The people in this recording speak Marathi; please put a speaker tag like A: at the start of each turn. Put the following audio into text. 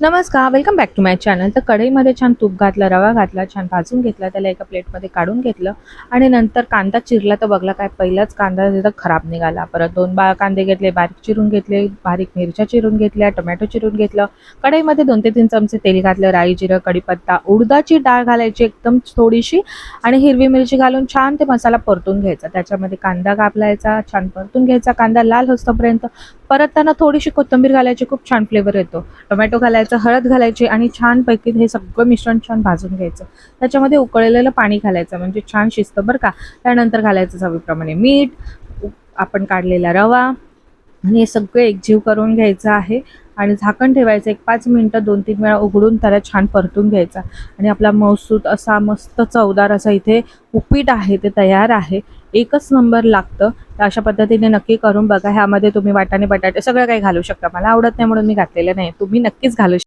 A: नमस्कार welcome back to my channel तर कढईमध्ये छान तूप घातलं रवा घातला छान भाजून घेतला त्याला एका प्लेटमध्ये काढून घेतलं. आणि नंतर कांदा चिरला तर बघला काय पहिलाच कांदा तिथं खराब निघाला. परत दोन बा कांदे घेतले बारीक चिरून घेतले बारीक मिरच्या चिरून घेतल्या टोमॅटो चिरून घेतलं. कढईमध्ये दोन ते तीन चमचे तेल घातलं राई जिरं कढीपत्ता उडदाची डाळ घालायची एकदम थोडीशी. आणि हिरवी मिरची घालून छान ते मसाला परतून घ्यायचा. त्याच्यामध्ये कांदा कापलायचा छान परतून घ्यायचा. कांदा लाल होस्तोपर्यंत परतताना थोडीशी कोथिंबीर घालायची खूप छान फ्लेवर येतो. टोमॅटो घालायचं हळद घालायची आणि छानपैकी हे सगळं मिश्रण छान भाजून घ्यायचं. त्याच्यामध्ये उकळलेलं पाणी घालायचं म्हणजे छान शिजतं बरं का. त्यानंतर घालायचं चवीप्रमाणे मीठ आपण काढलेला रवा. आणि हे सगळं एकजीव करून घ्यायचं आहे. आणि झाकण ठेवायचं एक पाच मिनटं दोन तीन वेळा उघडून त्याला छान परतून घ्यायचा. आणि आपला मसूद असा मस्त चवदार असा इथे उपीट आहे ते तयार आहे. एकच नंबर लागतं. तर अशा पद्धतीने नक्की करून बघा. ह्यामध्ये तुम्ही वाटाणे बटाटे सगळं काही घालू शकता. मला आवडत नाही म्हणून मी घातलेलं नाही. तुम्ही नक्कीच घालू शकता